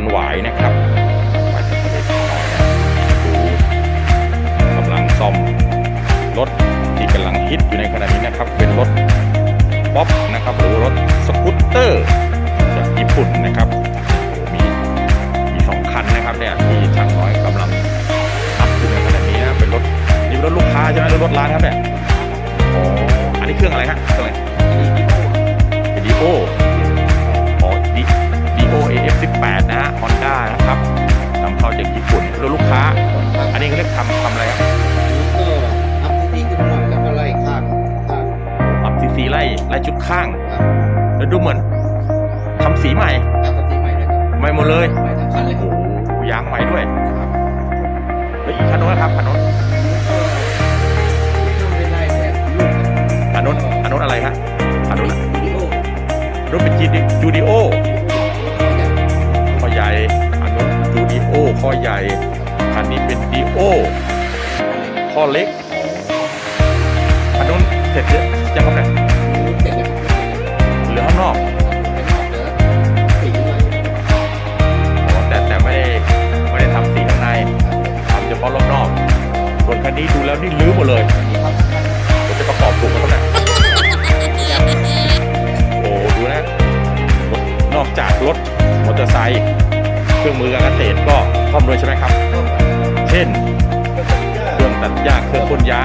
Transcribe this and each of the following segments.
ันหวายนะครับไปทางทะเลทันหวายนะดูกำลังซ่อมรถที่กำลังฮิตอยู่ในขณะนี้นะครับ เป็นรถป๊อปนะครับ หรือรถสกูตเตอร์จากญี่ปุ่นนะครับมีมีสองคันนะครับเนี่ยที่ช่างน้อยกำลังขับอยู่ในขณะนี้นะเป็นรถนี่เป็นรถลูกค้าใช่ไหมหรือรถร้านครับเนี่ยอ๋ออันนี้เครื่องอะไรฮะเครื่องอะไรดีโอ ปรับซีซีไล่ไล่ชุดข้างครับแล้วดูเหมือนทำสีใหม่อัพที่ใหม่เลยครับใหม่หมดเลยใหม่ทั้งคันเลยคโอ้รับโหยางใหม่ด้วยแล้วอีกคันนู้นนะครับคันนู้นก็ไม่ได้แบบลูกคันนู้นคันนู้นอะไรฮะคันนู้นวิดีโอรถเป็นจีจูดิโอเขาอยากข้อใหญ่อันนู้นจูดิโอข้อใหญ่คันนี้เป็นดีโอข้อเล็กคันนู้นเสร็จยังยังครับเนี่ย นี้ดูแล้วนี่ลื้อหมดเลยนะครับผมจะประกอบถูกแล้วนี่ยโอ้ดูนะ นอกจากรถมอเตอร์ไซค์เครื่องมือการเกษตรก็พร้อมด้วยใช่ไหมครับ เช่น เครื่องตัดหญ้าเครื่องพ่นยา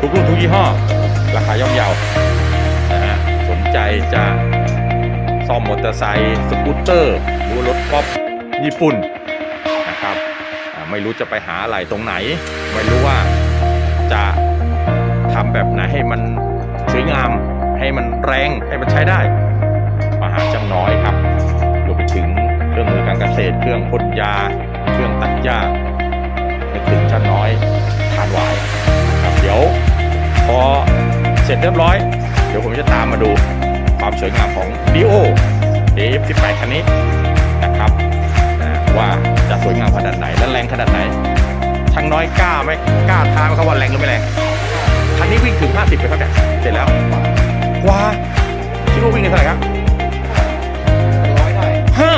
ทุกรุ่นทุกยี่ห้อ ราคาย่อมเยานะฮะสนใจจะซ่อมมอเตอร์ไซค์สกูตเตอร์ หรือรถป๊อปญี่ปุ่นนะครับไม่รู้จะไปหาอะไรตรงไหน ไม่รู้ว่า จะทำแบบไหนให้มันสวยงาม ให้มันแรงให้มันใช้ได้ มหาจังน้อยครับรวมไปถึงเครื่องมือการเกษตร เครื่องพ่นยา เครื่องตัดหญ้านึกถึงจันน้อยทานหวายครับเดี๋ยวพอเสร็จเรียบร้อย เดี๋ยวผมจะตามมาดูความสวยงามของ d ิโอ AF18 คันนี้นะครับว่าจะสวยงามขนาด น้อยกล้าไหมกล้าท้าไหมครับว่าแรงหรือไม่แรงคันนี้วิ่งถึง 50เลยครับเนี่ยเสร็จแล้วกว่าคิดว่าวิ่งได้เท่าไหร่ครับร้อยได้ห้า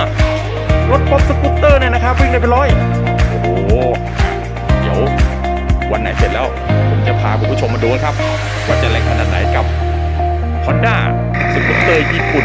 รถป๊อปสกูตเตอร์เนี่ยนะครับวิ่งได้เป็นร้อยโอ้โหเดี๋ยววันไหนเสร็จแล้ว ผมจะพาคุณผู้ชมมาดูนะครับ ว่าจะแรงขนาดไหนกับ Honda สกูตเตอร์ญี่ปุ่น